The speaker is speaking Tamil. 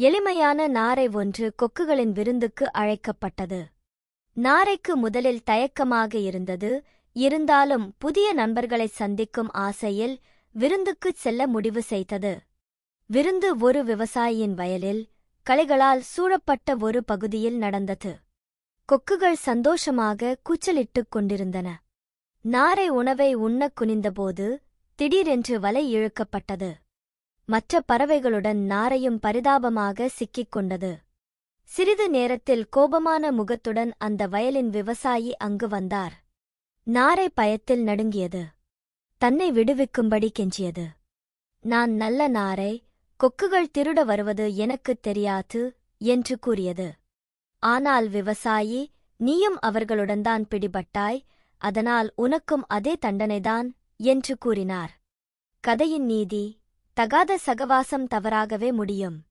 எளிமையான நாரை ஒன்று கொக்குகளின் விருந்துக்கு அழைக்கப்பட்டது. நாரைக்கு முதலில் தயக்கமாக இருந்தது. இருந்தாலும் புதிய நண்பர்களைச் சந்திக்கும் ஆசையில் விருந்துக்குச் செல்ல முடிவு செய்தது. விருந்து ஒரு விவசாயியின் வயலில் களைகளால் சூழப்பட்ட ஒரு பகுதியில் நடந்தது. கொக்குகள் சந்தோஷமாக கூச்சலிட்டுக் கொண்டிருந்தன. நாரை உணவை உண்ணக் குனிந்தபோது திடீரென்று வலை இழுக்கப்பட்டது. மற்ற பறவைகளுடன் நாரையும் பரிதாபமாக சிக்கிக் கொண்டது சிறிது நேரத்தில் கோபமான முகத்துடன் அந்த வயலின் விவசாயி அங்கு வந்தார். நாரை பயத்தில் நடுங்கியது. தன்னை விடுவிக்கும்படி கெஞ்சியது. நான் நல்ல நாரை கொக்குகள் திருட வருவது எனக்குத் தெரியாது என்று கூறியது. ஆனால் விவசாயி நீயும் அவர்களுடன் பிடிபட்டாய் அதனால் உனக்கும் அதே தண்டனைதான் என்று கூறினார். கதையின் நீதி தகாத சகவாசம் தவறாகவே முடியும்.